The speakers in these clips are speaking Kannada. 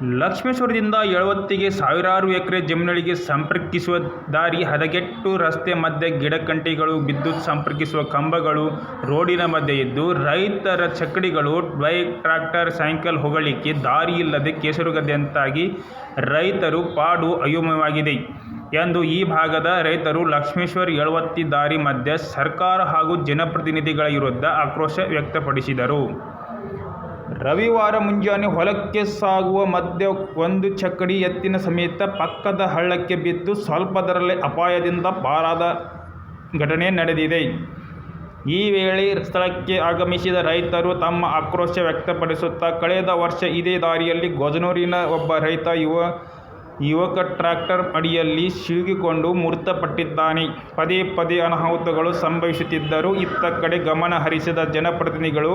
ಲಕ್ಷ್ಮೇಶ್ವರದಿಂದ ಯಳವತ್ತಿಗೆ ಸಾವಿರಾರು ಎಕರೆ ಜಮೀನುಗಳಿಗೆ ಸಂಪರ್ಕಿಸುವ ದಾರಿ ಹದಗೆಟ್ಟು ರಸ್ತೆ ಮಧ್ಯೆ ಗಿಡಕಂಟಿಗಳು ವಿದ್ಯುತ್ ಸಂಪರ್ಕಿಸುವ ಕಂಬಗಳು ರೋಡಿನ ಮಧ್ಯೆ ಇದ್ದು ರೈತರ ಚಕ್ಕಡಿಗಳು ಬೈಕ್ ಟ್ರಾಕ್ಟರ್ ಸೈಕಲ್ ಹೋಗಲಿಕ್ಕೆ ದಾರಿ ಇಲ್ಲದೆ ಕೆಸರುಗದ್ದೆಯಂತಾಗಿ ರೈತರು ಪಾಡು ಅಯೋಮಯವಾಗಿದೆ ಎಂದು ಈ ಭಾಗದ ರೈತರು ಲಕ್ಷ್ಮೇಶ್ವರ ಯಳವತ್ತಿ ದಾರಿ ಮಧ್ಯೆ ಸರ್ಕಾರ ಹಾಗೂ ಜನಪ್ರತಿನಿಧಿಗಳ ವಿರುದ್ಧ ಆಕ್ರೋಶ ವ್ಯಕ್ತಪಡಿಸಿದರು. ರವಿವಾರ ಮುಂಜಾನೆ ಹೊಲಕ್ಕೆ ಸಾಗುವ ಮಧ್ಯೆ ಒಂದು ಚಕ್ಕಡಿ ಎತ್ತಿನ ಸಮೇತ ಪಕ್ಕದ ಹಳ್ಳಕ್ಕೆ ಬಿದ್ದು ಸ್ವಲ್ಪದರಲ್ಲೇ ಅಪಾಯದಿಂದ ಪಾರಾದ ಘಟನೆ ನಡೆದಿದೆ. ಈ ವೇಳೆ ಸ್ಥಳಕ್ಕೆ ಆಗಮಿಸಿದ ರೈತರು ತಮ್ಮ ಆಕ್ರೋಶ ವ್ಯಕ್ತಪಡಿಸುತ್ತಾ, ಕಳೆದ ವರ್ಷ ಇದೇ ದಾರಿಯಲ್ಲಿ ಗೊಜನೂರಿನ ಒಬ್ಬ ರೈತ, ಯುವ ಯುವಕ ಟ್ರ್ಯಾಕ್ಟರ್ ಅಡಿಯಲ್ಲಿ ಸಿಲುಕಿಕೊಂಡು ಮೃತಪಟ್ಟಿದ್ದಾನೆ. ಪದೇ ಪದೇ ಅನಾಹುತಗಳು ಸಂಭವಿಸುತ್ತಿದ್ದರೂ ಇತ್ತ ಕಡೆ ಗಮನ ಹರಿಸಿದ ಜನಪ್ರತಿನಿಧಿಗಳು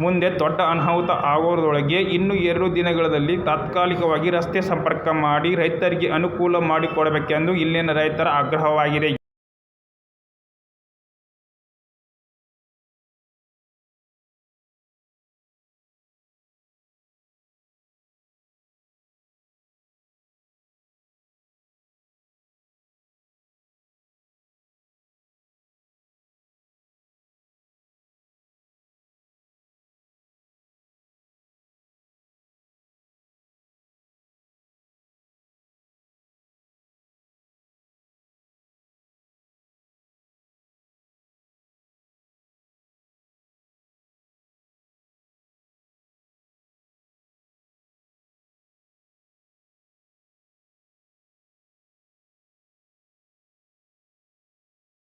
ಮುಂದೆ ದೊಡ್ಡ ಅನಾಹುತ ಆಗುವುದರೊಳಗೆ ಇನ್ನು ಎರಡು ದಿನಗಳಲ್ಲಿ ತಾತ್ಕಾಲಿಕವಾಗಿ ರಸ್ತೆ ಸಂಪರ್ಕ ಮಾಡಿ ರೈತರಿಗೆ ಅನುಕೂಲ ಮಾಡಿಕೊಡಬೇಕೆಂದು ಇಲ್ಲಿನ ರೈತರ ಆಗ್ರಹವಾಗಿದೆ.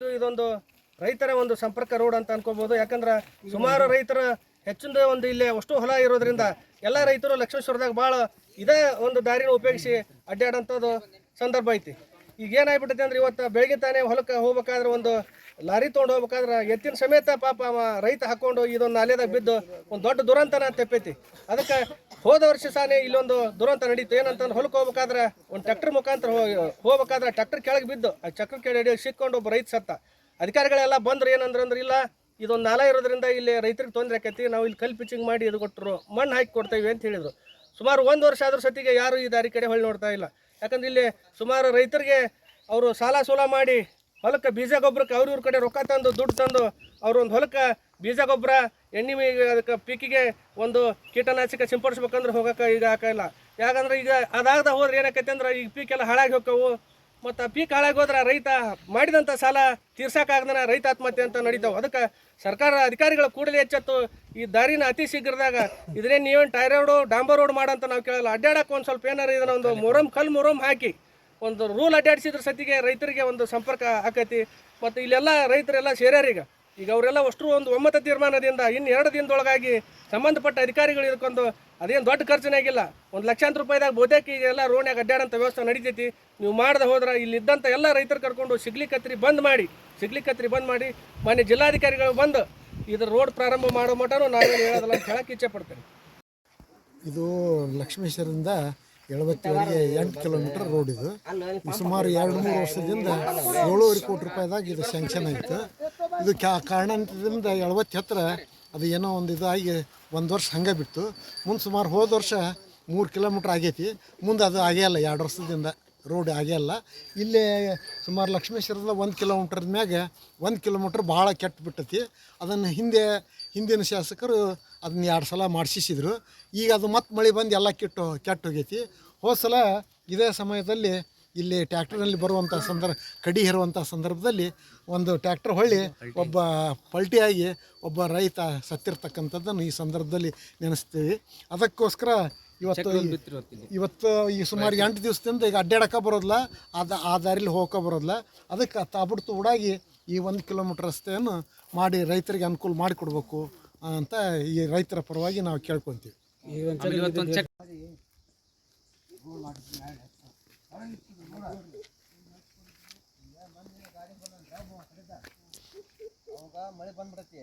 ಇದೊಂದು ರೈತರ ಒಂದು ಸಂಪರ್ಕ ರೋಡ್ ಅಂತ ಅನ್ಕೋಬಹುದು ಯಾಕಂದ್ರೆ ಸುಮಾರು ರೈತರ ಹೆಚ್ಚಿನ ಒಂದು ಇಲ್ಲೇ ಅಷ್ಟು ಹೊಲ ಇರೋದ್ರಿಂದ ಎಲ್ಲ ರೈತರು ಲಕ್ಷ್ಮೇಶ್ವರದಾಗ ಭಾಳ ಇದೇ ಒಂದು ದಾರಿನ ಉಪಯೋಗಿಸಿ ಅಡ್ಡಾಡೋಂಥದ್ದು ಸಂದರ್ಭ ಐತಿ. ಈಗ ಏನಾಗ್ಬಿಟ್ಟೈತೆ ಅಂದ್ರೆ ಇವತ್ತು ಬೆಳಗ್ಗೆ ತಾನೇ ಹೊಲಕ್ಕೆ ಹೋಗ್ಬೇಕಾದ್ರೆ ಒಂದು ಲಾರಿ ತೊಗೊಂಡು ಹೋಗ್ಬೇಕಾದ್ರೆ ಎತ್ತಿನ ಸಮೇತ ಪಾಪ ಅವ ರೈತ ಹಾಕೊಂಡು ಇದೊಂದು ನಾಲೆದಾಗ ಬಿದ್ದು ಒಂದು ದೊಡ್ಡ ದುರಂತನ ತೆಪ್ಪೈತಿ. ಅದಕ್ಕೆ ಹೋದ ವರ್ಷ ಸಾನೆ ಇಲ್ಲೊಂದು ದುರಂತ ನಡೀತು. ಏನಂತಂದ್ರೆ ಹೊಲಕ್ಕೆ ಹೋಗ್ಬೇಕಾದ್ರೆ ಒಂದು ಟ್ರ್ಯಾಕ್ಟರ್ ಮುಖಾಂತರ ಹೋಗಿ ಹೋಗ್ಬೇಕಾದ್ರೆ ಟ್ರ್ಯಾಕ್ಟರ್ ಕೆಳಗೆ ಬಿದ್ದು ಆ ಚಕ್ರ ಕೆಳಗೆ ಸಿಕ್ಕೊಂಡು ಒಬ್ಬ ರೈತ ಸತ್ತ. ಅಧಿಕಾರಿಗಳೆಲ್ಲ ಬಂದ್ರು ಏನಂದ್ರೆ ಅಂದ್ರೆ ಇಲ್ಲ, ಇದೊಂದು ನಾಲ ಇರೋದ್ರಿಂದ ಇಲ್ಲಿ ರೈತರಿಗೆ ತೊಂದರೆ ಆಕೈತಿ, ನಾವು ಇಲ್ಲಿ ಕಲ್ ಪಿಚಿಂಗ್ ಮಾಡಿ ಇದು ಕೊಟ್ಟರು ಮಣ್ಣು ಹಾಕಿ ಕೊಡ್ತೇವೆ ಅಂತ ಹೇಳಿದರು. ಸುಮಾರು ಒಂದು ವರ್ಷ ಆದ್ರೂ ಸತಿಗೆ ಯಾರು ಈ ದಾರಿ ಕಡೆ ಹೊಳ್ಳಿ ನೋಡ್ತಾ ಇಲ್ಲ. ಯಾಕಂದ್ರೆ ಇಲ್ಲಿ ಸುಮಾರು ರೈತರಿಗೆ ಅವರು ಸಾಲ ಸೂಲ ಮಾಡಿ ಹೊಲಕ್ಕೆ ಬೀಜ ಗೊಬ್ಬರಕ್ಕೆ ಅವ್ರ ಇವ್ರ ಕಡೆ ರೊಕ್ಕ ತಂದು, ದುಡ್ಡು ತಂದು ಅವ್ರ ಒಂದು ಹೊಲಕ್ಕೆ ಬೀಜ ಗೊಬ್ಬರ, ಎಣ್ಣೆ ಅದಕ್ಕೆ ಪೀಕಿಗೆ ಒಂದು ಕೀಟನಾಶಕ ಸಿಂಪಡಿಸ್ಬೇಕಂದ್ರೆ ಹೋಗಕ್ಕೆ ಈಗ ಹಾಕಿಲ್ಲ. ಯಾಕಂದ್ರೆ ಈಗ ಅದಾಗದ ಹೋದ್ರೆ ಏನಾಕೈತೆ ಅಂದ್ರೆ ಈಗ ಪೀಕೆಲ್ಲ ಹಾಳಾಗಿ ಹೋಕ್ಕವು ಮತ್ತು ಆ ಪೀಕ್ ಹಾಳಾಗಿ ಹೋದ್ರೆ ರೈತ ಮಾಡಿದಂಥ ಸಾಲ ತೀರ್ಸಕ್ಕಾಗ್ದನ ರೈತ ಆತ್ಮಹತ್ಯೆ ಅಂತ ನಡೀತಾವೆ. ಅದಕ್ಕೆ ಸರ್ಕಾರ ಅಧಿಕಾರಿಗಳ ಕೂಡಲೇ ಎಚ್ಚೆತ್ತು. ಈ ದಾರಿನ ಅತಿ ಶೀಘ್ರದಾಗ ಇದ್ರೆ ನೀವೇನು ಟೈರ್ ರೋಡು ಡಾಂಬರ್ ರೋಡ್ ಮಾಡಂತ ನಾವು ಕೇಳಲ್ಲ. ಅಡ್ಡಾಡಕ್ಕೆ ಒಂದು ಸ್ವಲ್ಪ ಏನಾರ ಇದನ್ನ ಒಂದು ಮೊರಮ್ ಕಲ್ ಮೊರಂ ಹಾಕಿ ಒಂದು ರೂಲ್ ಅಡ್ಡಾಡಿಸಿದ್ರ ಸತಿಗೆ ರೈತರಿಗೆ ಒಂದು ಸಂಪರ್ಕ ಆಕೈತಿ. ಮತ್ತು ಇಲ್ಲೆಲ್ಲ ರೈತರೆಲ್ಲ ಸೇರ್ಯಾರ ಈಗ ಅವರೆಲ್ಲ ಅಷ್ಟು ಒಂದು ಒಮ್ಮತ ತೀರ್ಮಾನದಿಂದ ಇನ್ನು ಎರಡು ದಿನದೊಳಗಾಗಿ ಸಂಬಂಧಪಟ್ಟ ಅಧಿಕಾರಿಗಳು ಇದಕ್ಕೊಂದು ಅದೇನು ದೊಡ್ಡ ಖರ್ಚಿನಾಗಿಲ್ಲ. ಒಂದು ಲಕ್ಷಾಂತರ ರೂಪಾಯಿದಾಗ ಬಹುತೇಕ ಈಗ ಎಲ್ಲ ರೋಡ್ನಾಗ ಅಡ್ಡಾಡಂಥ ವ್ಯವಸ್ಥೆ ನಡೀತೈತಿ. ನೀವು ಮಾಡದೆ ಹೋದ್ರೆ ಇಲ್ಲಿದ್ದಂಥ ಎಲ್ಲ ರೈತರು ಕರ್ಕೊಂಡು ಸಿಗ್ಲಿಕತ್ರಿ ಬಂದ್ ಮಾಡಿ ಸಿಗ್ಲಿಕ್ಕತ್ರಿ ಬಂದ್ ಮಾಡಿ ಮಾನ್ಯ ಜಿಲ್ಲಾಧಿಕಾರಿಗಳು ಬಂದು ಇದ್ರ ರೋಡ್ ಪ್ರಾರಂಭ ಮಾಡೋ ಮಟನೂ ನಾವೇನು ಹೇಳೋದಲ್ಲ ಅಂತ ಹೇಳಕ್ಕೆ ಇಚ್ಛೆ ಪಡ್ತೇನೆ ಇದು ಲಕ್ಷ್ಮೇಶ್ವರದಿಂದ ಎಳವತ್ತುವರೆಗೆ ಎಂಟು ಕಿಲೋಮೀಟರ್ ರೋಡ್ ಇದು. ಸುಮಾರು ಎರಡು ಮೂರು ವರ್ಷದಿಂದ ಏಳುವರೆ ಕೋಟಿ ರೂಪಾಯಿದಾಗ ಇದು ಸ್ಯಾಂಕ್ಷನ್ ಆಯಿತು. ಇದು ಕ್ಯಾ ಕಾರಣದಿಂದ ಎಳವತ್ತಿ ಹತ್ರ ಅದು ಏನೋ ಒಂದು ಇದಾಗಿ ಒಂದು ವರ್ಷ ಹಂಗೆ ಬಿಟ್ಟು ಮುಂದೆ ಸುಮಾರು ಹೋದ ವರ್ಷ ಮೂರು ಕಿಲೋಮೀಟ್ರ್ ಆಗೈತಿ. ಮುಂದೆ ಅದು ಆಗೇ ಅಲ್ಲ, ಎರಡು ವರ್ಷದಿಂದ ರೋಡ್ ಆಗೇ ಅಲ್ಲ. ಇಲ್ಲೇ ಸುಮಾರು ಲಕ್ಷ್ಮೇಶ್ವರದ ಒಂದು ಕಿಲೋಮೀಟ್ರ್ ಮ್ಯಾಗ ಒಂದು ಕಿಲೋಮೀಟ್ರ್ ಭಾಳ ಕೆಟ್ಟು ಬಿಟ್ಟತಿ. ಅದನ್ನು ಹಿಂದೆ, ಹಿಂದಿನ ಶಾಸಕರು ಅದನ್ನ ಎರಡು ಸಲ ಮಾಡಿಸಿದ್ರು ಈಗ ಅದು ಮತ್ತೆ ಮಳೆ ಬಂದು ಎಲ್ಲ ಕೆಟ್ಟು ಕೆಟ್ಟು ಹೋಗೈತಿ. ಹೋದ ಸಲ ಇದೇ ಸಮಯದಲ್ಲಿ ಇಲ್ಲಿ ಟ್ಯಾಕ್ಟರ್ನಲ್ಲಿ ಬರುವಂಥ ಸಂದರ್ಭ ಕಡಿ ಹೇರುವಂಥ ಸಂದರ್ಭದಲ್ಲಿ ಒಂದು ಟ್ಯಾಕ್ಟರ್ ಹೊಳ್ಳಿ ಒಬ್ಬ ಪಲ್ಟಿಯಾಗಿ ಒಬ್ಬ ರೈತ ಸತ್ತಿರ್ತಕ್ಕಂಥದ್ದನ್ನು ಈ ಸಂದರ್ಭದಲ್ಲಿ ನೆನೆಸ್ತೀವಿ. ಅದಕ್ಕೋಸ್ಕರ ಇವತ್ತು ಇವತ್ತು ಈ ಸುಮಾರು ಎಂಟು ದಿವಸದಿಂದ ಈಗ ಅಡ್ಡಾಡಕ್ಕೆ ಬರೋದಿಲ್ಲ ಅದ ಆ ದಾರಿಲಿ ಹೋಗಕ್ಕೆ ಬರೋದಿಲ್ಲ. ಅದಕ್ಕೆ ತಾಬಿಡ್ತು ಉಡಾಗಿ ಈ ಒಂದು ಕಿಲೋಮೀಟ್ರ್ ರಸ್ತೆಯನ್ನು ಮಾಡಿ ರೈತರಿಗೆ ಅನುಕೂಲ ಮಾಡಿಕೊಡ್ಬೇಕು ಅಂತ ಈ ರೈತರ ಪರವಾಗಿ ನಾವು ಕೇಳ್ಕೊತೀವಿ ಮಳೆ ಬಂದ್ಬಿಡತ್ತೆ